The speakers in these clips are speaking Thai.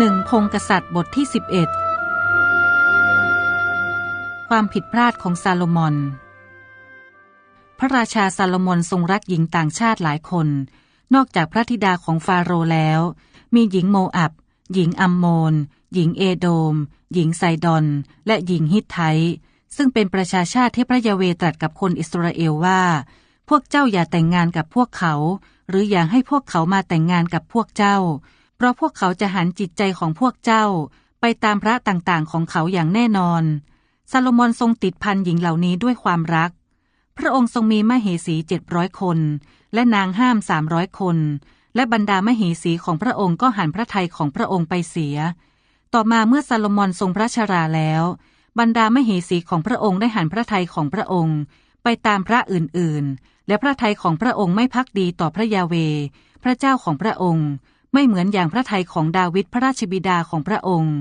หนึ่งพงกษัตริย์บทที่ 11 ความผิดพลาดของซาโลมอน พระราชาซาโลมอนทรงรักหญิงต่างชาติหลายคน นอกจากพระธิดาของฟาโรแล้ว มีหญิงโมอับ หญิงอัมโมน หญิงเอโดม หญิงไซดอน และหญิงฮิตไทซึ่งเป็นประชาชาติที่พระยาเวตรัสกับคนอิสราเอลว่า พวกเจ้าอย่าแต่งงานกับพวกเขา หรืออย่าให้พวกเขามาแต่งงานกับพวกเจ้า เพราะพวกเขาจะหันจิตใจของพวกเจ้าไปตามพระต่างๆ ของเขาอย่างแน่นอน ซาโลมอนทรงติดพันหญิงเหล่านี้ด้วยความรัก พระองค์ทรงมีมเหสีเจ็ดร้อยคน และนางห้ามสามร้อยคน และบรรดามเหสีของพระองค์ก็หันพระทัยของพระองค์ไปเสีย ต่อมาเมื่อซาโลมอนทรงพระชราแล้ว บรรดามเหสีของพระองค์ได้หันพระทัยของพระองค์ ไปตามพระอื่นๆ และพระทัยของพระองค์ไม่พักดีต่อพระยาเว พระเจ้าของพระองค์ ไม่เหมือนอย่างพระทัยของดาวิดพระราชบิดาของพระองค์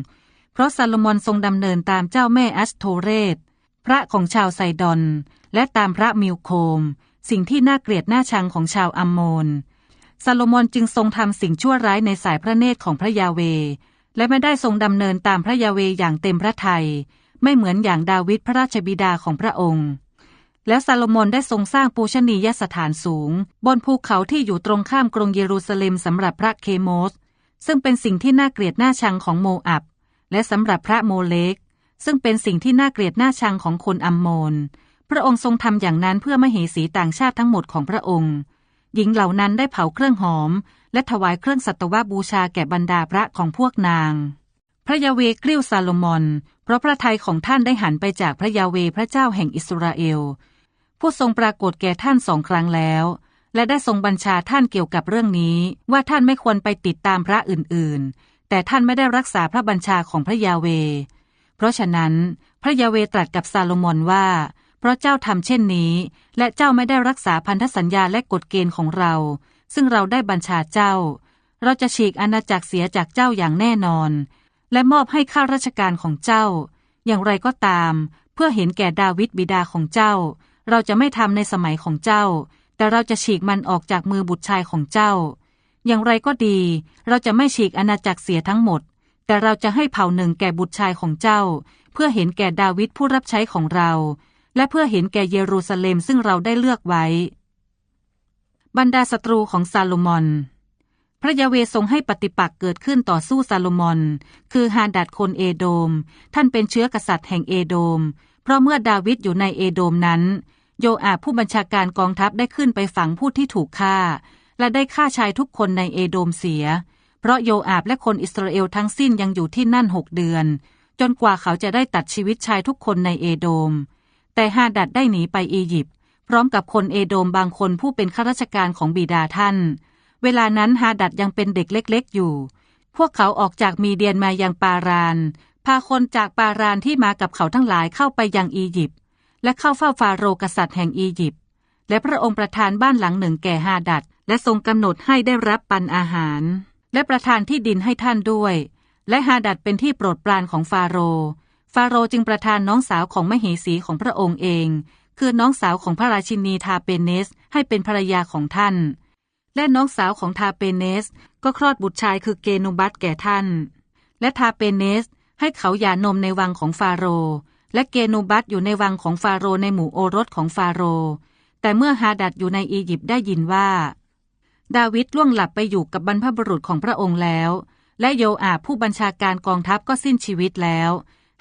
เพราะซาโลมอนทรงดำเนินตามเจ้าแม่อัสโทเรต พระของชาวไซดอน และตามพระมิวโคม สิ่งที่น่าเกลียดน่าชังของชาวอัมโมนซาโลมอนจึงทรงทำสิ่งชั่วร้ายในสายพระเนตรของพระยาเว และไม่ได้ทรงดำเนินตามพระยาเวอย่างเต็มพระทยัยไม่เหมือนอย่างดาวิดพระราชบิดาของพระองค์ แล้วซาโลมอนได้ทรงสร้างปูชนียสถานสูง บนภูเขาที่อยู่ตรงข้ามกรุงเยรูซาเล็มสำหรับพระเคโมส ซึ่งเป็นสิ่งที่น่าเกลียดน่าชังของโมอับ และสำหรับพระโมเลก ซึ่งเป็นสิ่งที่น่าเกลียดน่าชังของคนอัมโมน พระองค์ทรงทำอย่างนั้นเพื่อมเหสีต่างชาติทั้งหมดของพระองค์ หญิงเหล่านั้นได้เผาเครื่องหอม และถวายเครื่องสัตวบูชาแก่บรรดาพระของพวกนาง พระยาเวกลิ้วซาโลมอน เพราะพระทัยของท่านได้หันไปจากพระยาเวพระเจ้าแห่งอิสราเอล ผู้ทรงปรากฏแก่ท่านสองครั้งแล้ว และได้ทรงบัญชาท่านเกี่ยวกับเรื่องนี้ ว่าท่านไม่ควรไปติดตามพระอื่นๆ แต่ท่านไม่ได้รักษาพระบัญชาของพระยาเว เพราะฉะนั้น พระยาเวตรัสกับซาโลมอนว่า เพราะเจ้าทำเช่นนี้ และเจ้าไม่ได้รักษาพันธสัญญาและกฎเกณฑ์ของเรา ซึ่งเราได้บัญชาเจ้า เราจะฉีกอาณาจักรเสียจากเจ้าอย่างแน่นอน และมอบให้ข้าราชการของเจ้า อย่างไรก็ตาม เพื่อเห็นแก่ดาวิดบิดาของเจ้า เราจะไม่ทำในสมัยของเจ้า แต่เราจะฉีกมันออกจากมือบุตรชายของเจ้า อย่างไรก็ดี เราจะไม่ฉีกอาณาจักรเสียทั้งหมด แต่เราจะให้เผ่าหนึ่งแก่บุตรชายของเจ้า เพื่อเห็นแก่ดาวิดผู้รับใช้ของเรา และเพื่อเห็นแก่เยรูซาเล็มซึ่งเราได้เลือกไว้ บรรดาศัตรูของซาโลมอนพระยาเวทรงให้ปฏิปักษ์เกิดขึ้นต่อสู้ซาโลมอน คือฮาดัดคนเอโดม ท่านเป็นเชื้อกษัตริย์แห่งเอโดม เพราะเมื่อดาวิดอยู่ในเอโดมนั้น โยอาบผู้บัญชาการกองทัพได้ขึ้นไปฝังผู้ที่ถูกฆ่า และได้ฆ่าชายทุกคนในเอโดมเสีย เพราะโยอาบและคนอิสราเอลทั้งสิ้นยังอยู่ที่นั่นหกเดือน จนกว่าเขาจะได้ตัดชีวิตชายทุกคนในเอโดม แต่ฮาดัดได้หนีไปอียิปต์พร้อมกับคนเอโดมบางคนผู้เป็นข้าราชการของบิดาท่าน เวลานั้นฮาดัดยังเป็นเด็กเล็ก ๆ อยู่ พวกเขาออกจากมีเดียนมายังปาราน พาคนจากปารานที่มากับเขาทั้งหลายเข้าไปยังอียิปต์ และเข้าเฝ้าฟาโรห์กษัตริย์แห่งอียิปต์และพระองค์ประทานบ้านหลังหนึ่งแก่ฮาดัดและทรงกำหนดให้ได้รับปันอาหาร และประทานที่ดินให้ท่านด้วย และฮาดัดเป็นที่โปรดปรานของฟาโรห์ฟาโรห์จึงประทานน้องสาวของมเหสีของพระองค์เอง คือน้องสาวของพระราชินีทาเปเนสให้เป็นภรรยาของท่าน และน้องสาวของทาเปเนส ก็คลอดบุตรชายคือเกนุบัตแก่ท่าน และทาเปเนสให้เขาหย่านมในวังของฟาโรห์ และเกนูบัตอยู่ในวังของฟาโรในหมู่โอรสของฟาโร แต่เมื่อฮาดัดอยู่ในอียิปต์ได้ยินว่า ดาวิดล่วงหลับไปอยู่กับบรรพบุรุษของพระองค์แล้ว และโยอาบผู้บัญชาการกองทัพก็สิ้นชีวิตแล้ว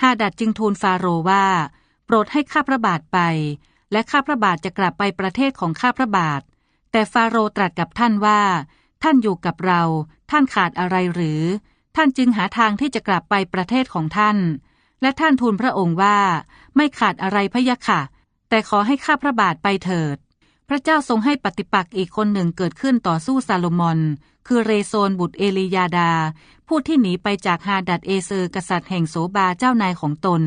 ฮาดัดจึงทูลฟาโรว่า โปรดให้ข้าพระบาทไป และข้าพระบาทจะกลับไปประเทศของข้าพระบาท แต่ฟาโรตรัสกับท่านว่า ท่านอยู่กับเรา ท่านขาดอะไรหรือ ท่านจึงหาทางที่จะกลับไปประเทศของท่าน และท่านทูลพระองค์ว่า ไม่ขาดอะไรพะยะค่ะ แต่ขอให้ข้าพระบาทไปเถิด พระเจ้าทรงให้ปฏิปักษ์อีกคนหนึ่งเกิดขึ้นต่อสู้ซาโลมอน คือเรโซนบุตรเอลียาดา ผู้ที่หนีไปจากฮาดัดเอเซอร์กษัตริย์แห่งโสบาเจ้านายของตน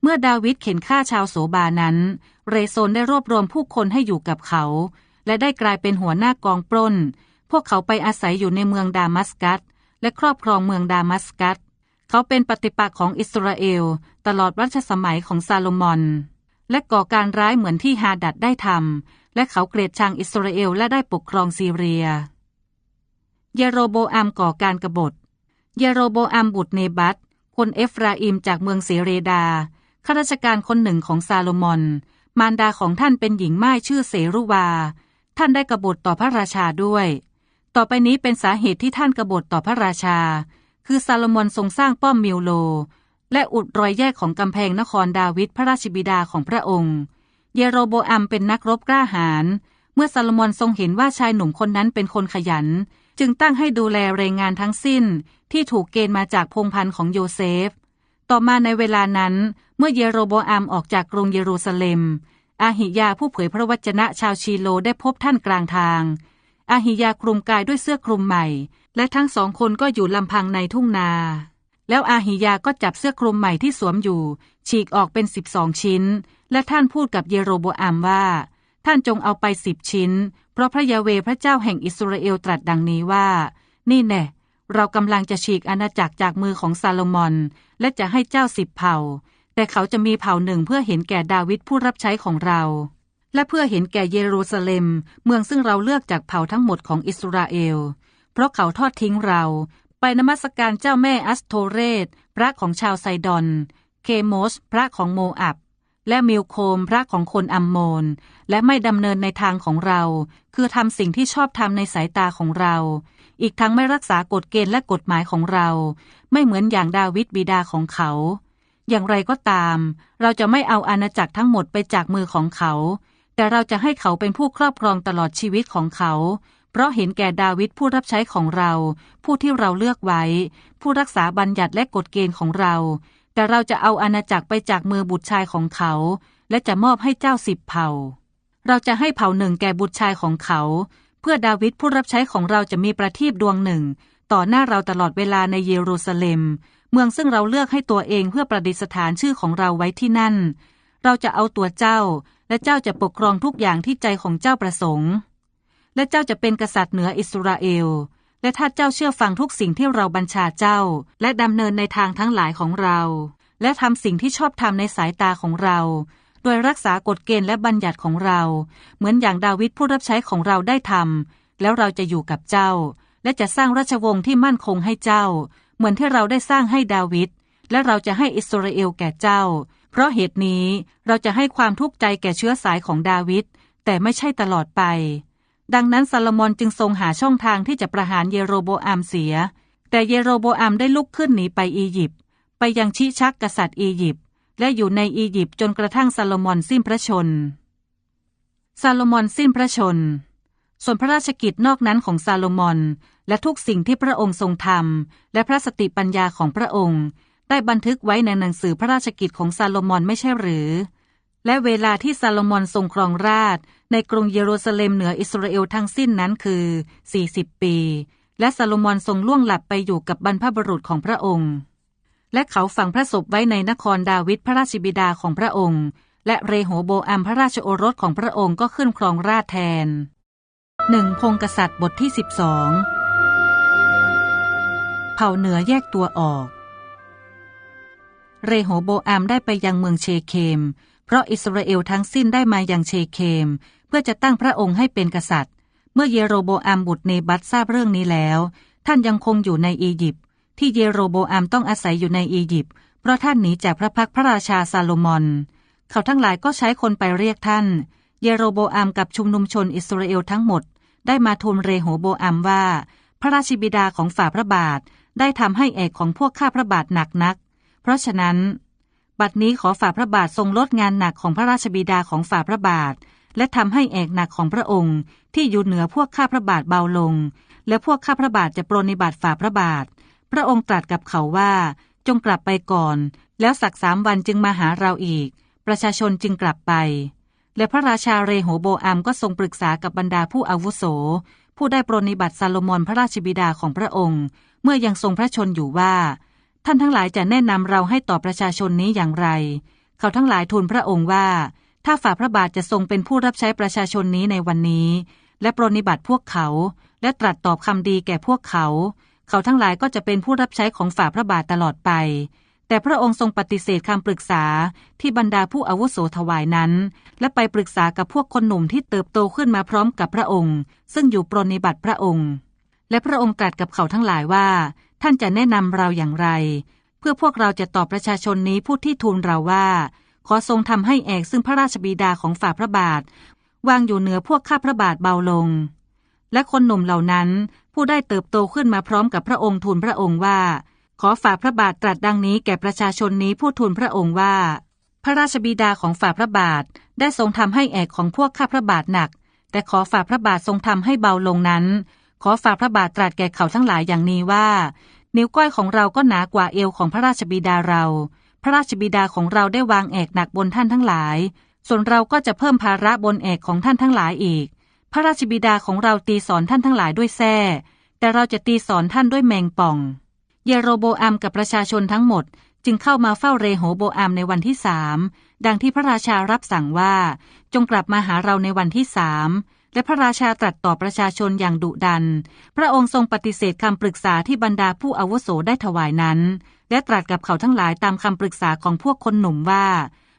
เมื่อดาวิดเข็นฆ่าชาวโสบานั้น เรโซนได้รวบรวมผู้คนให้อยู่กับเขา และได้กลายเป็นหัวหน้ากองปล้น พวกเขาไปอาศัยอยู่ในเมืองดามัสกัสและครอบครองเมืองดามัสกัส เขาเป็นปฏิปักษ์ของอิสราเอล ตลอดรัชสมัยของซาโลมอน และก่อการร้ายเหมือนที่ฮาดัดได้ทำและเขาเกลียดชังอิสราเอลและได้ปกครองซีเรีย เยโรโบอัมก่อการกรบฏ เยโรโบอัมบุตรเนบัตคนเอฟราอิมจากเมืองเสเรดาข้าราชการคนหนึ่งของซาโลมอน มารดาของท่านเป็นหญิงไม่ายชื่อเสรุวา ท่านได้กบฏต่อพระราชาด้วย ต่อไปนี้เป็นสาเหตุที่ท่านกบฏต่อพระราชา คือซาโลมอนทรงสร้างป้อมมิวโล และอุดรอยแยกของกำแพงนครดาวิดพระราชบิดาของพระองค์ เยโรโบอัมเป็นนักรบกล้าหาญเมื่อซาโลมอนทรงเห็นว่าชายหนุ่มคนนั้นเป็นคนขยัน จึงตั้งให้ดูแลแรงงานทั้งสิ้นที่ถูกเกณฑ์มาจากพงพันธ์ของโยเซฟ ต่อมาในเวลานั้น เมื่อเยโรโบอัมออกจากกรุงเยรูซาเล็ม อาหิยาผู้เผยพระวจนะชาวชีโลได้พบท่านกลางทาง อาหิยาคลุมกายด้วยเสื้อคลุมใหม่ และทั้งสองคนก็อยู่ลำพังในทุ่งนา แล้วอาหิยาก็จับเสื้อคลุมใหม่ที่สวมอยู่ ฉีกออกเป็นสิบสองชิ้น และท่านพูดกับเยโรโบอัมว่า ท่านจงเอาไปสิบชิ้น เพราะพระยาเวพระเจ้าแห่งอิสราเอลตรัสดังนี้ว่า นี่แน่เรากำลังจะฉีกอาณาจักรจากมือของซาโลมอน และจะให้เจ้าสิบเผ่า แต่เขาจะมีเผ่าหนึ่งเพื่อเห็นแก่ดาวิดผู้รับใช้ของเรา และเพื่อเห็นแก่เยรูซาเล็ม เมืองซึ่งเราเลือกจากเผ่าทั้งหมดของอิสราเอล ราะเขาทอดทิ้งเรา ไปนมัสการเจ้าแม่อัสโทเรตพระของชาวไซดอน เคโมส พระของโมอับ และมิลโคมพระของคนอัมโมน และไม่ดำเนินในทางของเรา คือทำสิ่งที่ชอบทำในสายตาของเรา อีกทั้งไม่รักษากฎเกณฑ์และกฎหมายของเรา ไม่เหมือนอย่างดาวิดบิดาของเขา อย่างไรก็ตาม เราจะไม่เอาอาณาจักรทั้งหมดไปจากมือของเขา แต่เราจะให้เขาเป็นผู้ครอบครองตลอดชีวิตของเขา เพราะเห็นแก่ดาวิดผู้รับใช้ของเรา ผู้ที่เราเลือกไว้ ผู้รักษาบัญญัติและกฎเกณฑ์ของเรา แต่เราจะเอาอาณาจักรไปจากมือบุตรชายของเขา และจะมอบให้เจ้าสิบเผ่า เราจะให้เผ่าหนึ่งแก่บุตรชายของเขา เพื่อดาวิดผู้รับใช้ของเราจะมีประทีปดวงหนึ่ง ต่อหน้าเราตลอดเวลาในเยรูซาเล็ม เมืองซึ่งเราเลือกให้ตัวเองเพื่อประดิษฐานชื่อของเราไว้ที่นั่น เราจะเอาตัวเจ้า และเจ้าจะปกครองทุกอย่างที่ใจของเจ้าประสงค์ และเจ้าจะเป็นกษัตริย์เหนืออิสราเอล และถ้าเจ้าเชื่อฟังทุกสิ่งที่เราบัญชาเจ้า และดำเนินในทางทั้งหลายของเรา และทำสิ่งที่ชอบทำในสายตาของเรา โดยรักษากฎเกณฑ์และบัญญัติของเรา เหมือนอย่างดาวิดผู้รับใช้ของเราได้ทำแล้วเราจะอยู่กับเจ้า และจะสร้างราชวงศ์ที่มั่นคงให้เจ้า เหมือนที่เราได้สร้างให้ดาวิดและเราจะให้อิสราเอลแก่เจ้า เพราะเหตุนี้เราจะให้ความทุกข์ใจแก่เชื้อสายของดาวิดแต่ไม่ใช่ตลอดไป ดังนั้นซาโลมอนจึงทรงหาช่องทางที่จะประหารเยโรโบอัมเสีย แต่เยโรโบอัมได้ลุกขึ้นหนีไปอียิปต์ไปยังชิชักกษัตริย์อียิปต์และอยู่ในอียิปต์จนกระทั่งซาโลมอนสิ้นพระชน ซาโลมอนสิ้นพระชน ส่วนพระราชกิจนอกนั้นของซาโลมอน และทุกสิ่งที่พระองค์ทรงทำและพระสติปัญญาของพระองค์ ได้บันทึกไว้ในหนังสือพระราชกิจของซาโลมอนไม่ใช่หรือ และเวลาที่ซาโลมอนทรงครองราชในกรุงเยรูซาเล็มเหนืออิสราเอลทั้งสิ้นนั้นคือ 40 ปี และซาโลมอนทรงล่วงหลับไปอยู่กับบรรพบุรุษของพระองค์ และเขาฝังพระศพไว้ในนครดาวิดพระราชบิดาของพระองค์ และเรโหโบอัมพระราชโอรสของพระองค์ก็ขึ้นครองราชแทนหนึ่งพงกษัตริย์บทที่สิบสองเผ่าเหนือแยกตัวออก เรโหโบอัมได้ไปยังเมืองเชเคม เพราะอิสราเอลทั้งสิ้นได้มาอยังเชเคม เพื่อจะตั้งพระองค์ให้เป็นกษัตริย์ เมื่อเยโรโบอัมบุตรเนบัตทราบเรื่องนี้แล้ว ท่านยังคงอยู่ในอียิปต์ที่เยโรโบอัมต้องอาศัยอยู่ในอียิปต์เพราะท่านหนีจากพระพักพระราชาซาโลมอน เขาทั้งหลายก็ใช้คนไปเรียกท่าน เยโรโบอัมกับชุมนุมชนอิสราเอลทั้งหมด ได้มาทูลเรโหโบอัมว่า พระราชบิดาของฝ่าพระบาทได้ทำให้เอกของพวกข้าพระบาทหนักนัก เพราะฉะนั้น บัดนี้ขอฝ่าพระบาททรงลดงานหนักของพระราชบิดาของฝ่าพระบาท และทำให้เอกหนักของพระองค์ ที่อยู่เหนือพวกข้าพระบาทเบาลง และพวกข้าพระบาทจะปรนนิบัติฝ่าพระบาท พระองค์ตรัสกับเขาว่า จงกลับไปก่อน แล้วสักสามวันจึงมาหาเราอีก ประชาชนจึงกลับไป และพระราชาเรโหโบอัมก็ทรงปรึกษากับบรรดาผู้อาวุโส ผู้ได้ปรนนิบัติซาโลมอนพระราชบิดาของพระองค์ เมื่อยังทรงพระชนอยู่ว่า ท่านทั้งหลายจะแนะนำเราให้ต่อประชาชนนี้อย่างไร เขาทั้งหลายทูลพระองค์ว่า ถ้าฝ่าพระบาทจะทรงเป็นผู้รับใช้ประชาชนนี้ในวันนี้ และปรนนิบัติพวกเขา และตรัสตอบคำดีแก่พวกเขา เขาทั้งหลายก็จะเป็นผู้รับใช้ของฝ่าพระบาทตลอดไป แต่พระองค์ทรงปฏิเสธคำปรึกษาที่บรรดาผู้อาวุโสถวายนั้น และไปปรึกษากับพวกคนหนุ่มที่เติบโตขึ้นมาพร้อมกับพระองค์ ซึ่งอยู่ปรนนิบัติพระองค์ และพระองค์ตรัสกับเขาทั้งหลายว่า ท่านจะแนะนำเราอย่างไร เพื่อพวกเราจะตอบประชาชนนี้ผู้ที่ทูลเราว่า ขอทรงทำให้แอกซึ่งพระราชบิดาของฝ่าพระบาท วางอยู่เหนือพวกข้าพระบาทเบาลง และคนหนุ่มเหล่านั้นผู้ได้เติบโตขึ้นมาพร้อมกับพระองค์ทูลพระองค์ว่า ขอฝ่าพระบาทตรัสดังนี้แก่ประชาชนนี้ผู้ทูลพระองค์ว่า พระราชบิดาของฝ่าพระบาทได้ทรงทำให้แอกของพวกข้าพระบาทหนัก แต่ขอฝ่าพระบาททรงทำให้เบาลงนั้น ขอฝ่าพระบาทตรัสแก่เขาทั้งหลายอย่างนี้ว่า นิ้วก้อยของเราก็หนากว่าเอวของพระราชบิดาเรา พระราชบิดาของเราได้วางแอกหนักบนท่านทั้งหลาย ส่วนเราก็จะเพิ่มภาระบนแอกของท่านทั้งหลายอีก พระราชบิดาของเราตีสอนท่านทั้งหลายด้วยแส้แต่เราจะตีสอนท่านด้วยแมงป่อง เยโรโบอัมกับประชาชนทั้งหมด จึงเข้ามาเฝ้าเรโหโบอัมในวันที่สามดังที่พระราชารับสั่งว่า จงกลับมาหาเราในวันที่สาม และพระราชาตรัสต่อประชาชนอย่างดุดัน พระองค์ทรงปฏิเสธคำปรึกษาที่บรรดาผู้อาวุโสได้ถวายนั้น และตรัสกับเขาทั้งหลายตามคำปรึกษาของพวกคนหนุ่มว่า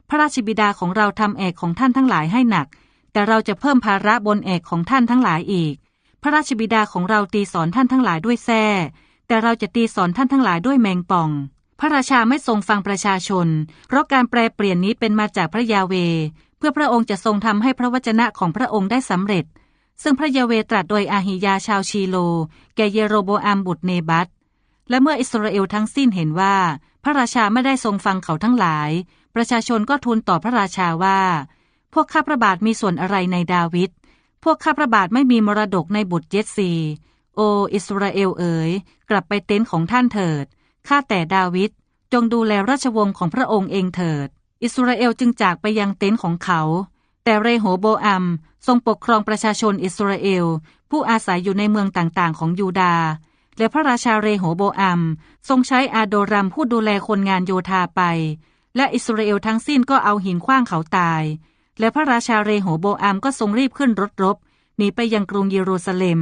พระราชบิดาของเราทำเอกของท่านทั้งหลายให้หนัก แต่เราจะเพิ่มภาระบนเอกของท่านทั้งหลายอีก พระราชบิดาของเราตีสอนท่านทั้งหลายด้วยแส้แต่เราจะตีสอนท่านทั้งหลายด้วยแมงป่อง พระราชาไม่ทรงฟังประชาชน เพราะการแปลเปลี่ยนนี้เป็นมาจากพระยาเว พื่อพระองค์จะทรงทำให้พระวจนะของพระองค์ได้สำเร็จ ซึ่งพระยาเวตรัสโดยอาหิยาชาวชีโล แก่เยโรโบอัมบุตรเนบัตและเมื่ออิสราเอลทั้งสิ้นเห็นว่า พระราชาไม่ได้ทรงฟังเขาทั้งหลาย ประชาชนก็ทูลต่อพระราชาว่า พวกข้าพระบาทมีส่วนอะไรในดาวิดพวกข้าพระบาทไม่มีมรดกในบุตรเยสซีโอ อิสราเอลเอ๋ยกลับไปเต็นท์ของท่านเถิดข้าแต่ดาวิดจงดูแลราชวงศ์ของพระองค์เองเถิด อิสราเอลจึงจากไปยังเต็นท์ของเขา แต่เรโหโบอัมทรงปกครองประชาชนอิสราเอล ผู้อาศัยอยู่ในเมืองต่างๆ ของยูดาห์และพระราชาเรโหโบอัมทรงใช้อาโดรัมผู้ดูแลคนงานโยธาไป และอิสราเอลทั้งสิ้นก็เอาหินขว้างเขาตาย และพระราชาเรโหโบอัมก็ทรงรีบขึ้นรถรบหนีไปยังกรุงเยรูซาเล็ม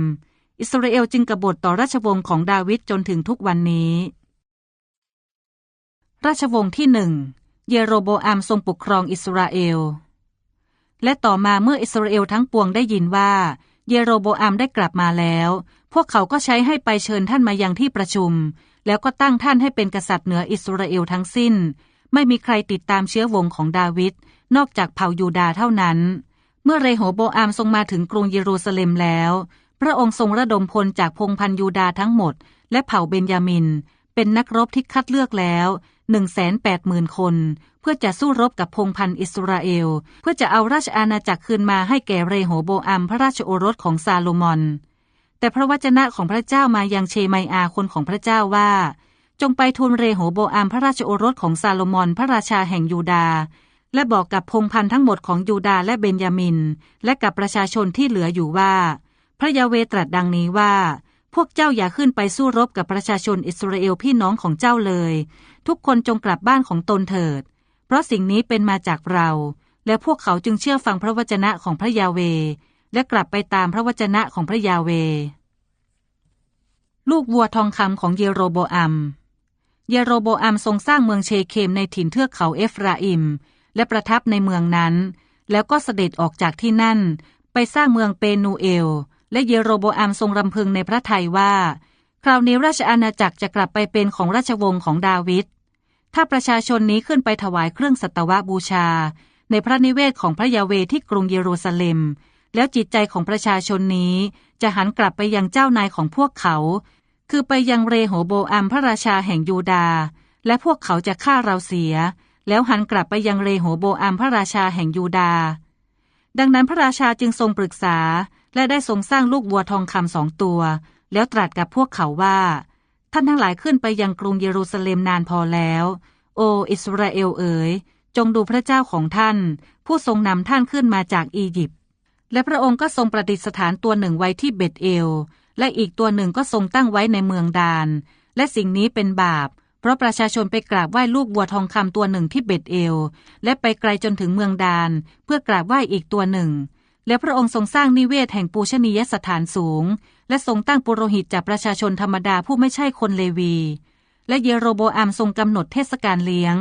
อิสราเอลจึงกบฏต่อราชวงศ์ของดาวิดจนถึงทุกวันนี้ ราชวงศ์ที่หนึ่ง เยโรโบอัมทรงปกครองอิสราเอล และต่อมาเมื่ออิสราเอลทั้งปวงได้ยินว่า เยโรโบอัมได้กลับมาแล้ว พวกเขาก็ใช้ให้ไปเชิญท่านมายังที่ประชุม แล้วก็ตั้งท่านให้เป็นกษัตริย์เหนืออิสราเอลทั้งสิ้น ไม่มีใครติดตามเชื้อวงของดาวิดนอกจากเผ่ายูดาเท่านั้น เมื่อเรโหโบอัมทรงมาถึงกรุงเยรูซาเล็มแล้ว พระองค์ทรงระดมพลจากพงพันยูดาทั้งหมด และเผ่าเบนยามิน เป็นนักรบที่คัดเลือกแล้ว หนึ่งแสนแปดหมื่นคน เพื่อจะสู้รบกับพงพันอิสราเอล เพื่อจะเอาราชอาณาจักรคืนมาให้แก่เรโหโบอัมพระราชโอรสของซาโลมอน แต่พระวจนะของพระเจ้ามายังเชไมอาคนของพระเจ้าว่า จงไปทูลเรโหโบอัมพระราชโอรสของซาโลมอนพระราชาแห่งยูดาและบอกกับพงพันทั้งหมดของยูดาและเบนยามิน และกับประชาชนที่เหลืออยู่ว่า พระยาเวตรัสดังนี้ว่า พวกเจ้าอย่าขึ้นไปสู้รบกับประชาชนอิสราเอลพี่น้องของเจ้าเลย ทุกคนจงกลับบ้านของตนเถิด เพราะสิ่งนี้เป็นมาจากเรา และพวกเขาจึงเชื่อฟังพระวจนะของพระยาเว และกลับไปตามพระวจนะของพระยาเว ลูกวัวทองคำของเยโรโบอัม เยโรโบอัมทรงสร้างเมืองเชเคมในถิ่นเทือกเขาเอฟราอิม และประทับในเมืองนั้น แล้วก็เสด็จออกจากที่นั่น ไปสร้างเมืองเปนูเอล และเยโรโบอัมทรงรำพึงในพระทัยว่า คราวนี้ราชอาณาจักรจะกลับไปเป็นของราชวงศ์ของดาวิด ถ้าประชาชนนี้ขึ้นไปถวายเครื่องสัตวบูชา ในพระนิเวศของพระยาเวที่กรุงเยรูซาเล็ม แล้วจิตใจของประชาชนนี้จะหันกลับไปยังเจ้านายของพวกเขา คือไปยังเรโหโบอัมพระราชาแห่งยูดาห์และพวกเขาจะฆ่าเราเสีย แล้วหันกลับไปยังเรโหโบอัมพระราชาแห่งยูดาห์ดังนั้นพระราชาจึงทรงปรึกษา และได้ทรงสร้างลูกวัวทองคำสองตัว แล้วตรัสกับพวกเขาว่า ท่านทั้งหลายขึ้นไปยังกรุงเยรูซาเล็มนานพอแล้ว โออิสราเอลเอ๋ยจงดูพระเจ้าของท่าน ผู้ทรงนำท่านขึ้นมาจากอียิปต์และพระองค์ก็ทรงประดิษฐานตัวหนึ่งไว้ที่เบตเอล และอีกตัวหนึ่งก็ทรงตั้งไว้ในเมืองดาน และสิ่งนี้เป็นบาป เพราะประชาชนไปกราบไหว้ลูกวัวทองคำตัวหนึ่งที่เบตเอล และไปไกลจนถึงเมืองดาน เพื่อกราบไหว้อีกตัวหนึ่ง และพระองค์ทรงสร้างนิเวศแห่งปูชนียสถานสูง และทรงตั้งปุโรหิตจากประชาชนธรรมดาผู้ไม่ใช่คนเลวี และเยโรโบอัมทรงกำหนดเทศกาลเลี้ยง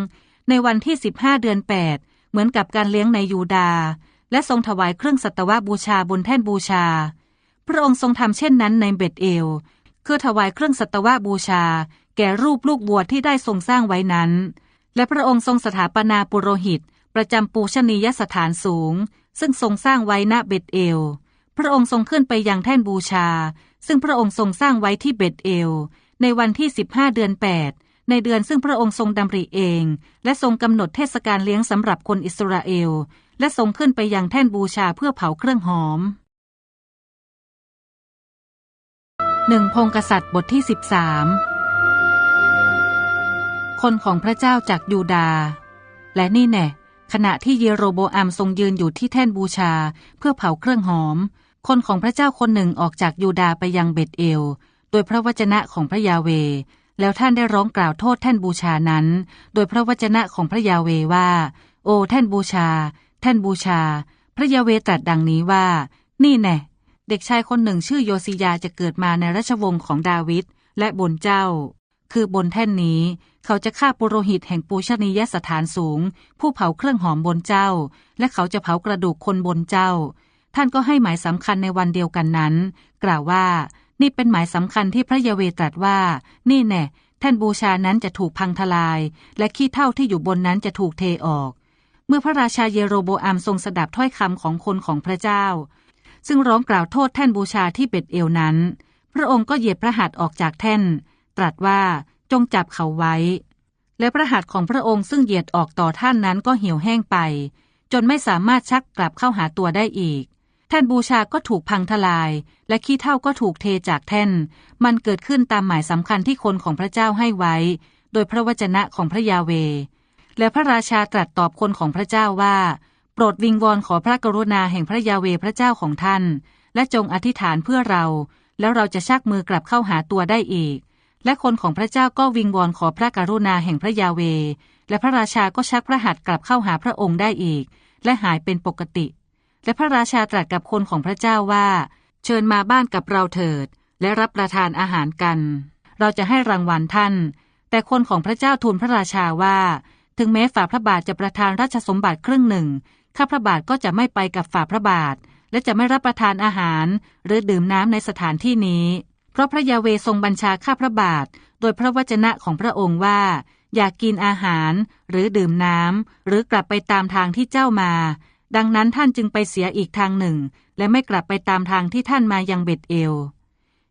ในวันที่ 15 เดือน 8 เหมือนกับการเลี้ยงในยูดา และทรงถวายเครื่องสัตวบูชาบนแท่นบูชา พระองค์ทรงทำเช่นนั้นในเบตเอล คือถวายเครื่องสัตวบูชา แก่รูปลูกบัวที่ได้ทรงสร้างไว้นั้น และพระองค์ทรงสถาปนาปุโรหิตประจำปูชนียสถานสูง ซึ่งทรงสร้างไว้ณเบตเอล พระองค์ทรงขึ้นไปยังแท่นบูชา ซึ่งพระองค์ทรงสร้างไว้ที่เบตเอล ในวันที่ 15 เดือน 8 ในเดือนซึ่งพระองค์ทรงดำริเอง และทรงกำหนดเทศกาลเลี้ยงสำหรับคนอิสราเอล และทรงขึ้นไปยังแท่นบูชาเพื่อเผาเครื่องหอมหนึ่งพงกษัตริย์บทที่สิบสามคนของพระเจ้าจากยูดา และนี่แน่ ขณะที่เยโรโบอัมทรงยืนอยู่ที่แท่นบูชาเพื่อเผาเครื่องหอม คนของพระเจ้าคนหนึ่งออกจากยูดาไปยังเบตเอล โดยพระวจนะของพระยาเว แล้วท่านได้ร้องกล่าวโทษแท่นบูชานั้น โดยพระวจนะของพระยาเวว่า โอแท่นบูชา แท่นบูชา พระยาเวตรัสดังนี้ว่า นี่แน่เด็กชายคนหนึ่งชื่อโยซิยาจะเกิดมาในราชวงศ์ของดาวิดและบนเจ้า คือบนแท่นนี้ เขาจะฆ่าปุโรหิตแห่งปูชนียสถานสูง ผู้เผาเครื่องหอมบนเจ้า และเขาจะเผากระดูกคนบนเจ้า ท่านก็ให้หมายสำคัญในวันเดียวกันนั้น กล่าวว่า นี่เป็นหมายสำคัญที่พระยาเวตรัสว่า นี่แน่แท่นบูชานั้นจะถูกพังทลาย และขี้เท่าที่อยู่บนนั้นจะถูกเทออก เมื่อพระราชาเยโรโบอัมทรงสดับถ้อยคำของคนของพระเจ้า ซึ่งร้องกล่าวโทษแท่นบูชาที่เบ็ดเอวนั้น พระองค์ก็เหยียดพระหัตถ์ออกจากแท่น ตรัสว่าจงจับเขาไว้ และพระหัตถ์ของพระองค์ซึ่งเหยียดออกต่อท่านนั้นก็เหี่ยวแห้งไป จนไม่สามารถชักกลับเข้าหาตัวได้อีก แท่นบูชาก็ถูกพังทลาย และขี้เท่าก็ถูกเทจากแท่น มันเกิดขึ้นตามหมายสำคัญที่คนของพระเจ้าให้ไว้ โดยพระวจนะของพระยาเว และพระราชาตรัสตอบคนของพระเจ้าว่า โปรดวิงวอนขอพระกรุณาแห่งพระยาเวพระเจ้าของท่าน และจงอธิษฐานเพื่อเรา แล้วเราจะชักมือกลับเข้าหาตัวได้อีก และคนของพระเจ้าก็วิงวอนขอพระกรุณาแห่งพระยาเว และพระราชาก็ชักพระหัตถ์กลับเข้าหาพระองค์ได้อีก และหายเป็นปกติ และพระราชาตรัสกับคนของพระเจ้าว่า เชิญมาบ้านกับเราเถิด และรับประทานอาหารกัน เราจะให้รางวัลท่าน แต่คนของพระเจ้าทูลพระราชาว่า ถึงแม้ฝ่าพระบาทจะประทานราชสมบัติครึ่งหนึ่งข้าพระบาทก็จะไม่ไปกับฝ่าพระบาท และจะไม่รับประทานอาหาร หรือดื่มน้ำในสถานที่นี้ ราะพระยาเวทรงบัญชาข้าพระบาท โดยพระวจนะของพระองค์ว่า อย่ากกินอาหารหรือดื่มน้ำหรือกลับไปตามทางที่เจ้ามา ดังนั้นท่านจึงไปเสียอีกทางหนึ่ง และไม่กลับไปตามทางที่ท่านมายังเบ็ดเอล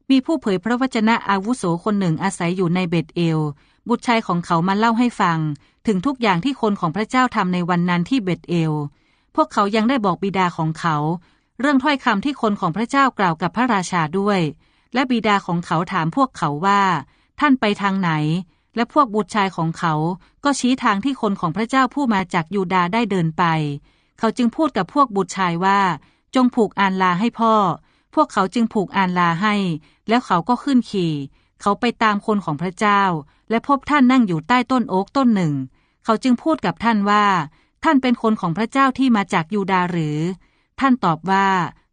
มีผู้เผยพระวจนะอาวุโสคนหนึ่งอาศัยอยู่ในเบ็ดเอล บุตรชายของเขามาเล่าให้ฟัง ถึงทุกอย่างที่คนของพระเจ้าทำในวันนั้นที่เบ็ดเอล พวกเขายังได้บอกบิดาของเขา เรื่องถ้อยคำที่คนของพระเจ้ากล่าวกับพระราชาด้วย และบิดาของเขาถามพวกเขาว่า ท่านไปทางไหน และพวกบุตรชายของเขาก็ชี้ทางที่คนของพระเจ้าผู้มาจากยูดาได้เดินไป เขาจึงพูดกับพวกบุตรชายว่า จงผูกอานลาให้พ่อ พวกเขาจึงผูกอานลาให้ แล้วเขาก็ขึ้นขี่ เขาไปตามคนของพระเจ้า และพบท่านนั่งอยู่ใต้ต้นโอ๊กต้นหนึ่ง เขาจึงพูดกับท่านว่า ท่านเป็นคนของพระเจ้าที่มาจากยูดาหรือ ท่านตอบว่า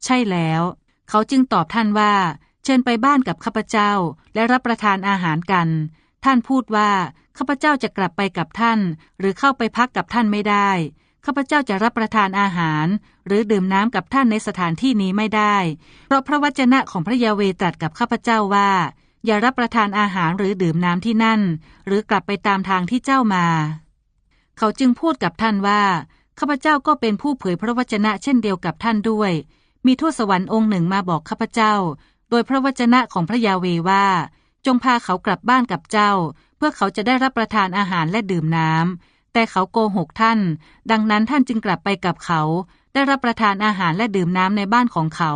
ใช่แล้ว เขาจึงตอบท่านว่า เชิญไปบ้านกับข้าพเจ้าและรับประทานอาหารกัน ท่านพูดว่าข้าพเจ้าจะกลับไปกับท่าน หรือเข้าไปพักกับท่านไม่ได้ข้าพเจ้าจะรับประทานอาหาร หรือดื่มน้ำกับท่านในสถานที่นี้ไม่ได้ เพราะพระวจนะของพระยาเวตรัสกับข้าพเจ้าว่า อย่ารับประทานอาหารหรือดื่มน้ำที่นั่น หรือกลับไปตามทางที่เจ้ามา เขาจึงพูดกับท่านว่าข้าพเจ้าก็เป็นผู้เผยพระวจนะเช่นเดียวกับท่านด้วย มีทูตสวรรค์องค์หนึ่งมาบอกข้าพเจ้า โดยพระวจนะของพระยาเวว่า จงพาเขากลับบ้านกับเจ้า เพื่อเขาจะได้รับประทานอาหารและดื่มน้ำแต่เขาโกหกท่าน ดังนั้นท่านจึงกลับไปกับเขา ได้รับประทานอาหารและดื่มน้ำในบ้านของเขา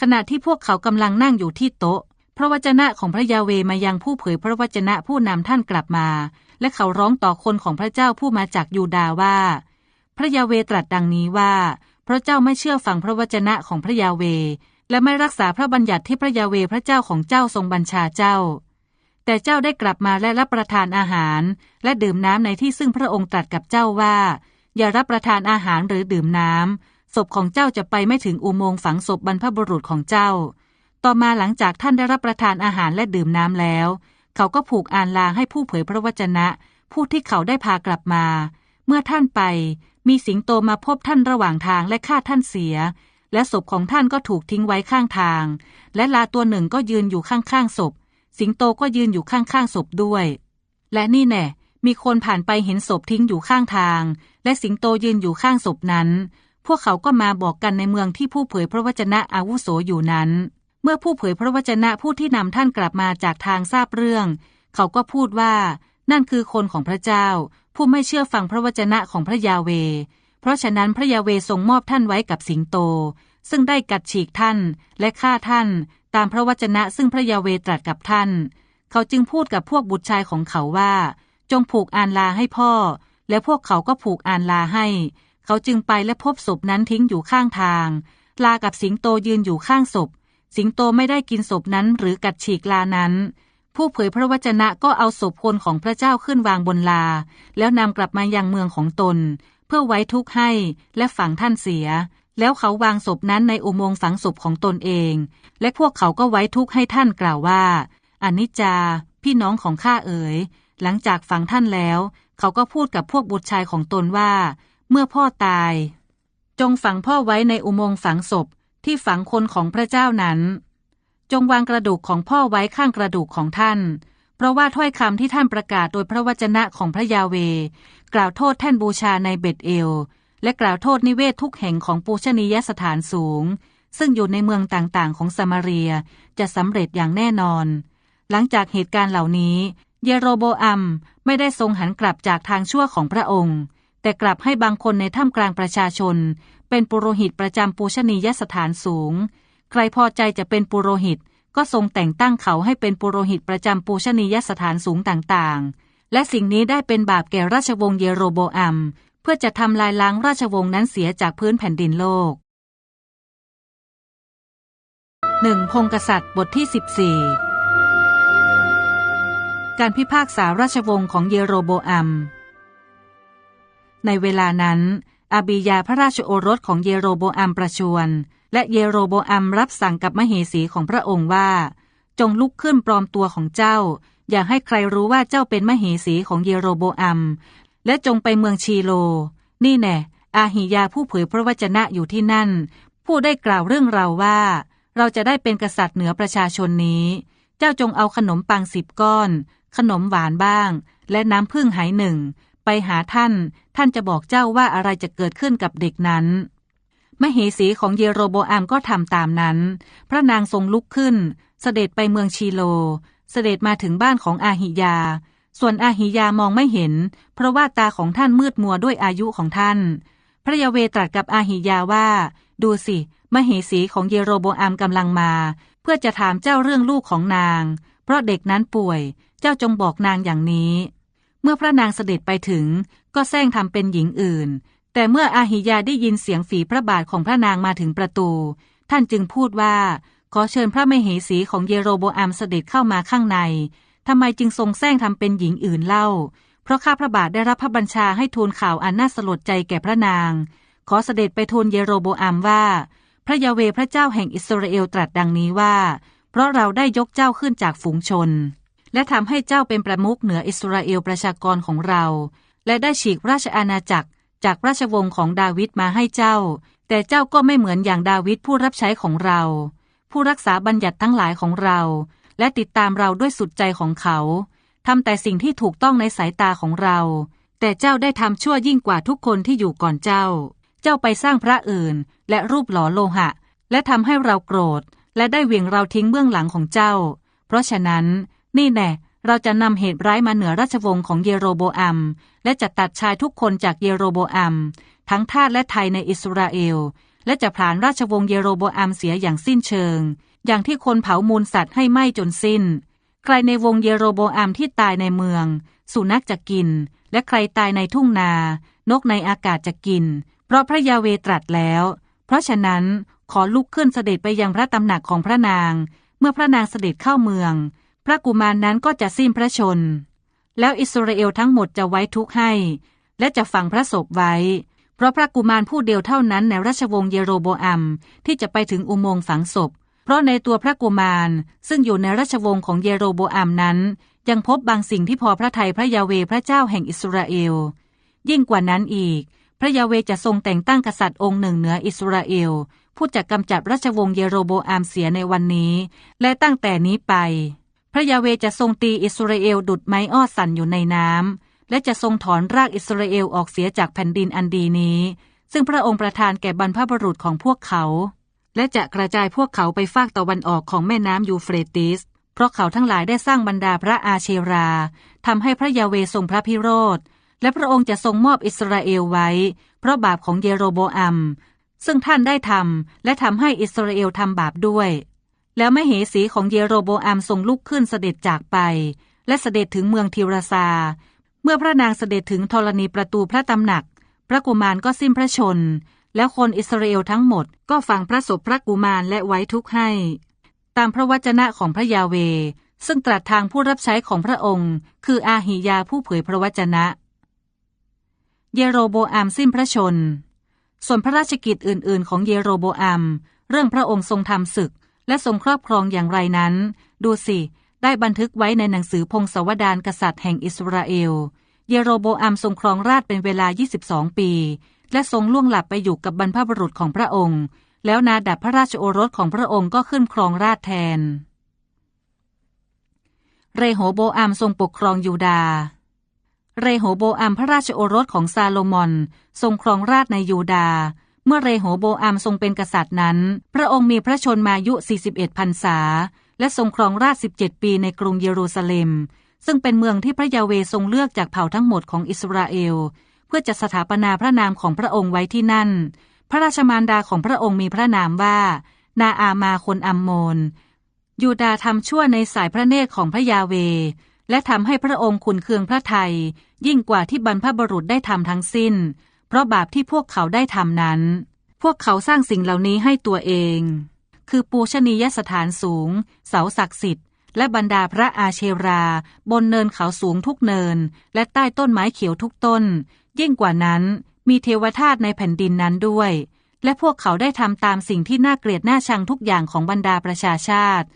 ขณะที่พวกเขากำลังนั่งอยู่ที่โต๊ะ พระวจนะของพระยาเวมายังผู้เผยพระวจนะผู้นำท่านกลับมา และเขาร้องต่อคนของพระเจ้าผู้มาจากยูดาว่า พระยาเวตรัสดังนี้ว่าพระเจ้าไม่เชื่อฟังพระวจนะของพระยาเว และไม่รักษาพระบัญญัติที่พระยาเวพระเจ้าของเจ้าทรงบัญชาเจ้า แต่เจ้าได้กลับมาและรับประทานอาหาร และดื่มน้ำในที่ซึ่งพระองค์ตรัสกับเจ้าว่า อย่ารับประทานอาหารหรือดื่มน้ำศพของเจ้าจะไปไม่ถึงอุโมงค์ฝังศพบรรพบุรุษของเจ้า ต่อมาหลังจากท่านได้รับประทานอาหารและดื่มน้ำแล้ว เขาก็ผูกอานลาให้ผู้เผยพระวจนะ ผู้ที่เขาได้พากลับมา เมื่อท่านไป มีสิงโตมาพบท่านระหว่างทางและฆ่าท่านเสีย และศพของท่านก็ถูกทิ้งไว้ข้างทาง และลาตัวหนึ่งก็ยืนอยู่ข้างๆศพ สิงโตก็ยืนอยู่ข้างๆศพด้วย และนี่แน่มีคนผ่านไปเห็นศพทิ้งอยู่ข้างทาง และสิงโตยืนอยู่ข้างศพนั้น พวกเขาก็มาบอกกันในเมืองที่ผู้เผยพระวจนะอาวุโสอยู่นั้น เมื่อผู้เผยพระวจนะผู้ที่นำท่านกลับมาจากทางทราบเรื่อง เขาก็พูดว่า นั่นคือคนของพระเจ้า ผู้ไม่เชื่อฟังพระวจนะของพระยาเว เพราะฉะนั้นพระยาเวทรงมอบท่านไว้กับสิงโต ซึ่งได้กัดฉีกท่านและฆ่าท่านตามพระวจนะซึ่งพระยาเวตรัสกับท่าน เขาจึงพูดกับพวกบุตรชายของเขาว่า จงผูกอานลาให้พ่อ และพวกเขาก็ผูกอานลาให้ เขาจึงไปและพบศพนั้นทิ้งอยู่ข้างทาง ลากับสิงโตยืนอยู่ข้างศพ สิงโตไม่ได้กินศพนั้นหรือกัดฉีกลานั้น ผู้เผยพระวจนะก็เอาศพคนของพระเจ้าขึ้นวางบนลา แล้วนำกลับมายังเมืองของตน เพื่อไว้ทุกข์ให้และฝังท่านเสีย แล้วเขาวางศพนั้นในอุโมงค์ฝังศพของตนเอง และพวกเขาก็ไว้ทุกข์ให้ท่านกล่าวว่าอนิจจา พี่น้องของข้าเอ๋ย หลังจากฝังท่านแล้ว เขาก็พูดกับพวกบุตรชายของตนว่า เมื่อพ่อตาย จงฝังพ่อไว้ในอุโมงค์ฝังศพที่ฝังคนของพระเจ้านั้น จงวางกระดูกของพ่อไว้ข้างกระดูกของท่าน เพราะว่าถ้อยคำที่ท่านประกาศโดยพระวจนะของพระยาเว กล่าวโทษแท่นบูชาในเบตเอล และกล่าวโทษนิเวศทุกแห่งของปูชนียสถานสูง ซึ่งอยู่ในเมืองต่างๆ ของสมาเรียจะสำเร็จอย่างแน่นอน หลังจากเหตุการณ์เหล่านี้ เยโรโบอัมไม่ได้ทรงหันกลับจากทางชั่วของพระองค์ แต่กลับให้บางคนในท่ามกลางประชาชน เป็นปุโรหิตประจำปูชนียสถานสูง ใครพอใจจะเป็นปุโรหิตก็ทรงแต่งตั้งเขาให้เป็นปุโรหิตประจำปูชนียสถานสูงต่างๆ และสิ่งนี้ได้เป็นบาปแก่ราชวงศ์เยโรโบอัม พื่อจะทำลายล้างราชวงศ์นั้นเสียจากพื้นแผ่นดินโลกหนึ่งพงกษัตริย์บทที่ 14 การพิพากษาราชวงศ์ของเยโรโบอัม ในเวลานั้น อาบียาพระราชโอรสของเยโรโบอัมประชวรและเยโรโบอัมรับสั่งกับมเหสีของพระองค์ว่า จงลุกขึ้นปลอมตัวของเจ้า อย่าให้ใครรู้ว่าเจ้าเป็นมเหสีของเยโรโบอัม และจงไปเมืองชีโล นี่แน่อาหิยาผู้เผยพระวจนะอยู่ที่นั่น ผู้ได้กล่าวเรื่องเราว่า เราจะได้เป็นกษัตริย์เหนือประชาชนนี้ เจ้าจงเอาขนมปังสิบก้อน ขนมหวานบ้าง และน้ำพึ่งหายหนึ่ง ไปหาท่าน ท่านจะบอกเจ้าว่าอะไรจะเกิดขึ้นกับเด็กนั้น มเหสีของเยโรโบอัมก็ทำตามนั้น พระนางทรงลุกขึ้น เสด็จไปเมืองชีโล เสด็จมาถึงบ้านของอาหิยา ส่วนอาหิยามองไม่เห็น เพราะว่าตาของท่านมืดมัวด้วยอายุของท่าน พระยาเวตรัสกับอาหิยาว่า ดูสิ มเหสีของเยโรโบอัมกำลังมา เพื่อจะถามเจ้าเรื่องลูกของนาง เพราะเด็กนั้นป่วย เจ้าจงบอกนางอย่างนี้ เมื่อพระนางเสด็จไปถึง ก็แซงทำเป็นหญิงอื่น แต่เมื่ออาหิยาได้ยินเสียงฝีพระบาทของพระนางมาถึงประตู ท่านจึงพูดว่า ขอเชิญพระมเหสีของเยโรโบอัมเสด็จเข้ามาข้างใน ทำไมจึงทรงแซงทำเป็นหญิงอื่นเล่า เพราะข้าพระบาทได้รับพระบัญชาให้ทูลข่าวอันน่าสลดใจแก่พระนาง ขอเสด็จไปทูลเยโรโบอัมว่า พระยาเวพระเจ้าแห่งอิสราเอลตรัสดังนี้ว่า เพราะเราได้ยกเจ้าขึ้นจากฝูงชน และทำให้เจ้าเป็นประมุขเหนืออิสราเอลประชากรของเรา และได้ฉีกราชอาณาจักรจากราชวงศ์ของดาวิดมาให้เจ้า แต่เจ้าก็ไม่เหมือนอย่างดาวิดผู้รับใช้ของเรา ผู้รักษาบัญญัติทั้งหลายของเรา และติดตามเราด้วยสุดใจของเขาทำแต่สิ่งที่ถูกต้องในสายตาของเรา แต่เจ้าได้ทำชั่วยิ่งกว่าทุกคนที่อยู่ก่อนเจ้า เจ้าไปสร้างพระอื่น และรูปหล่อโลหะ และทำให้เราโกรธ และได้เวียงเราทิ้งเบื้องหลังของเจ้า เพราะฉะนั้น นี่แน่เราจะนำเหตุร้ายมาเหนือราชวงศ์ของเยโรโบอัม และจะตัดชายทุกคนจากเยโรโบอัม ทั้งทาสและไทยในอิสราเอล และจะผลานราชวงศ์เยโรโบอัมเสียอย่างสิ้นเชิง อย่างที่คนเผามูลสัตว์ให้ไหม้จนสิ้น ใครในวงเยโรโบอัมที่ตายในเมือง สุนัขจะกิน และใครตายในทุ่งนา นกในอากาศจะกิน เพราะพระยาเวตรัสแล้ว เพราะฉะนั้นขอลุกขึ้นเสด็จไปยังพระตำหนักของพระนาง เมื่อพระนางเสด็จเข้าเมือง พระกุมารนนั้นก็จะสิ้นพระชน แล้วอิสราเอลทั้งหมดจะไว้ทุกข์ให้ และจะฝังพระศพไว้ เพราะพระกุมารผู้เดียวเท่านั้นในราชวงศ์เยโรโบอัมที่จะไปถึงอุโมงค์ฝังศพ เพราะในตัวพระกุมาร ซึ่งอยู่ในราชวงศ์ของเยโรโบอัมนั้น ยังพบบางสิ่งที่พอพระทัยพระยาเวพระเจ้าแห่งอิสราเอล ยิ่งกว่านั้นอีก พระยาเวจะทรงแต่งตั้งกษัตริย์องค์หนึ่งเหนืออิสราเอล ผู้จะกำจัดราชวงศ์เยโรโบอามเสียในวันนี้ และตั้งแต่นี้ไป พระยาเวจะทรงตีอิสราเอลดุดไม้อ้อสั่นอยู่ในน้ำและจะทรงถอนรากอิสราเอลออกเสียจากแผ่นดินอันดีนี้ ซึ่งพระองค์ประทานแก่บรรพบุรุษของพวกเขา และจะกระจายพวกเขาไปฝากตะวันออกของแม่น้ำยูเฟรติส เพราะเขาทั้งหลายได้สร้างบรรดาพระอาเชราทำให้พระยาเวทรงพระพิโรธ และพระองค์จะทรงมอบอิสราเอลไว้ เพราะบาปของเยโรโบอัม ซึ่งท่านได้ทำและทำให้อิสราเอลทำบาปด้วย แล้วมเหสีของเยโรโบอัมทรงลุกขึ้นเสด็จจากไป และเสด็จถึงเมืองทิราซา เมื่อพระนางเสด็จถึงธรณีประตูพระตำหนัก พระกุมารก็สิ้นพระชน แล้วคนอิสราเอลทั้งหมดก็ฝังพระศพพระกุมารและไว้ทุกข์ให้ ตามพระวจนะของพระยาเว ซึ่งตรัสทางผู้รับใช้ของพระองค์ คืออาหิยาผู้เผยพระวจนะ เยโรโบอัมสิ้นพระชน ส่วนพระราชกิจอื่น ๆ ของเยโรโบอัมเรื่องพระองค์ทรงทำศึก และทรงครอบครองอย่างไรนั้น ดูสิ ได้บันทึกไว้ในหนังสือพงศาวดารกษัตริย์แห่งอิสราเอล เยโรโบอัมทรงครองราชเป็นเวลา 22 ปี และทรงล่วงหลับไปอยู่กับบรรพบุรุษของพระองค์ แล้วนาดับพระราชโอรสของพระองค์ก็ขึ้นครองราชแทน เรโหโบอัมทรงปกครองยูดาห์เรโหโบอัมพระราชโอรสของซาโลมอน ทรงครองราชในยูดาห์เมื่อเรโหโบอัมทรงเป็นกษัตริย์นั้น พระองค์มีพระชนมายุ 41พรรษา และทรงครองราช 17 ปีในกรุงเยรูซาเล็ม ซึ่งเป็นเมืองที่พระยาเวทรงเลือกจากเผ่าทั้งหมดของอิสราเอล เพื่อจะสถาปนาพระนามของพระองค์ไว้ที่นั่น พระราชมารดาของพระองค์มีพระนามว่า นาอามาคนอัมโมน ยูดาทำชั่วในสายพระเนตรของพระยาเว และทำให้พระองค์ขุนเคืองพระไทย ยิ่งกว่าที่บรรพบุรุษได้ทำทั้งสิ้น เพราะบาปที่พวกเขาได้ทำนั้น พวกเขาสร้างสิ่งเหล่านี้ให้ตัวเอง คือปูชนียสถานสูง เสาศักดิ์สิทธิ์และบรรดาพระอาเชรา บนเนินเขาสูงทุกเนิน และใต้ต้นไม้เขียวทุกต้น ยิ่งกว่านั้น มีเทวทาสในแผ่นดินนั้นด้วย และพวกเขาได้ทำตามสิ่งที่น่าเกลียดน่าชังทุกอย่างของบรรดาประชาชาติ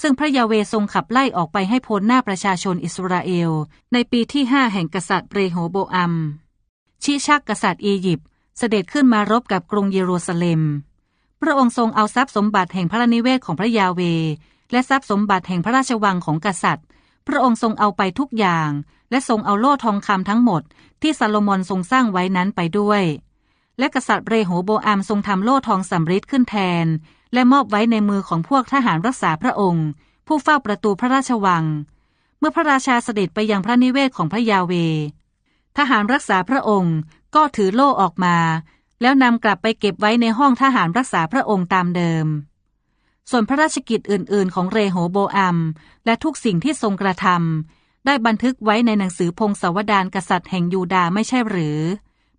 ซึ่งพระยาเวทรงขับไล่ออกไปให้พ้นหน้าประชาชนอิสราเอล ในปีที่ห้าแห่งกษัตริย์เรโหโบอัม ชิชักกษัตริย์อียิปต์เสด็จขึ้นมารบกับกรุงเยรูซาเล็ม พระองค์ทรงเอาทรัพย์สมบัติแห่งพระนิเวศของพระยาเวและทรัพย์สมบัติแห่งพระราชวังของกษัตริย์ ระองค์ทรงเอาไปทุกอย่าง และทรงเอาโล่ทองคำทั้งหมด ที่ซาโลมอนทรงสร้างไว้นั้นไปด้วย และกษัตริย์เรโหโบอัมทรงทำโล่ทองสำริดขึ้นแทน และมอบไว้ในมือของพวกทหารรักษาพระองค์ ผู้เฝ้าประตูพระราชวัง เมื่อพระราชาเสด็จไปยังพระนิเวศของพระยาเว ทหารรักษาพระองค์ก็ถือโล่ออกมา แล้วนำกลับไปเก็บไว้ในห้องทหารรักษาพระองค์ตามเดิม ส่วนพระราชกิจอื่น ๆ ของเรโหโบอัม และทุกสิ่งที่ทรงกระทำได้บันทึกไว้ในหนังสือพงศาวดารกษัตริย์แห่งยูดาห์ไม่ใช่หรือ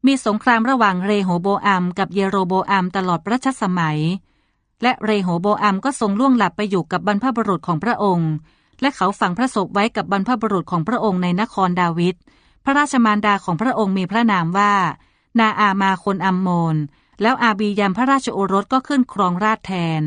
มีสงครามระหว่างเรโหโบอัมกับเยโรโบอัมตลอดรัชสมัย และเรโหโบอัมก็ทรงล่วงหลับไปอยู่กับบรรพบุรุษของพระองค์ และเขาฝังพระศพไว้กับบรรพบุรุษของพระองค์ในนครดาวิดพระราชมารดาของพระองค์มีพระนามว่า นาอามาคนอัมโมน แล้วอาบียามพระราชโอรสก็ขึ้นครองราชแทน